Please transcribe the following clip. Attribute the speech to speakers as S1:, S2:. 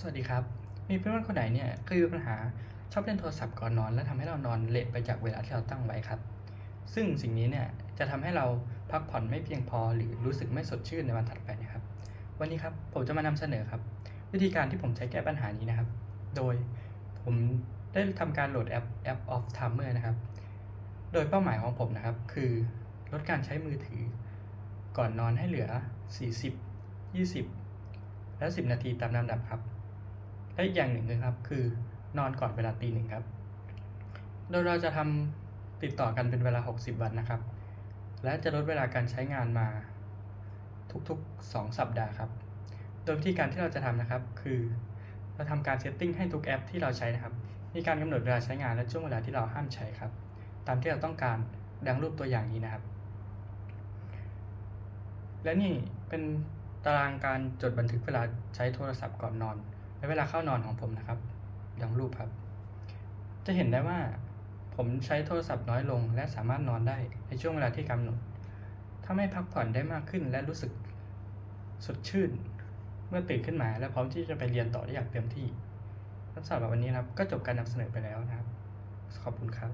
S1: สวัสดีครับ มีเพื่อนคนไหนเนี่ยเคยมีปัญหาชอบเล่นโทรศัพท์ก่อนนอน และทำให้เรานอนเลทไปจากเวลาที่เราตั้งไว้ครับ ซึ่งสิ่งนี้เนี่ยจะทำให้เราพักผ่อนไม่เพียงพอหรือรู้สึกไม่สดชื่นในวันถัดไปนะครับ วันนี้ครับผมจะมานำเสนอครับ วิธีการที่ผมใช้แก้ปัญหานี้นะครับ โดยผมได้ทำการโหลดแอปแอป of timer นะครับ โดยเป้าหมายของผมนะครับ คือลดการใช้มือถือ ก่อนนอนให้เหลือ 40 20 และ 10 นาทีตามลำดับครับ และอีกอย่างหนึ่งนะครับ คือนอนก่อนเวลาตีหนึ่งครับ โดยเราจะทำติดต่อกันเป็นเวลา 60 วันนะครับ และจะลดเวลาการใช้งานมาทุกๆ 2 สัปดาห์ครับ โดยวิธีการที่เราจะทำนะครับ คือเราทำการเซตติ้งให้ทุกแอปที่เราใช้นะครับ มีการกำหนดเวลาใช้งานและช่วงเวลาที่เราห้ามใช้ครับ ตามที่เราต้องการดังรูปตัวอย่างนี้นะครับ และนี่เป็นตารางการจดบันทึกเวลาใช้โทรศัพท์ก่อนนอน และเวลาเข้านอนของผมนะครับดังรูปครับ จะเห็นได้ว่าผมใช้โทรศัพท์น้อยลง และสามารถนอนได้ในช่วงเวลาที่กำหนดทำให้พักผ่อนได้มากขึ้น และรู้สึกสดชื่น เมื่อตื่นขึ้นมา และพร้อมที่จะไปเรียนต่อได้อย่างเต็มที่สำหรับวันนี้นะครับ ก็จบการนำเสนอไปแล้วนะครับ ขอบคุณครับ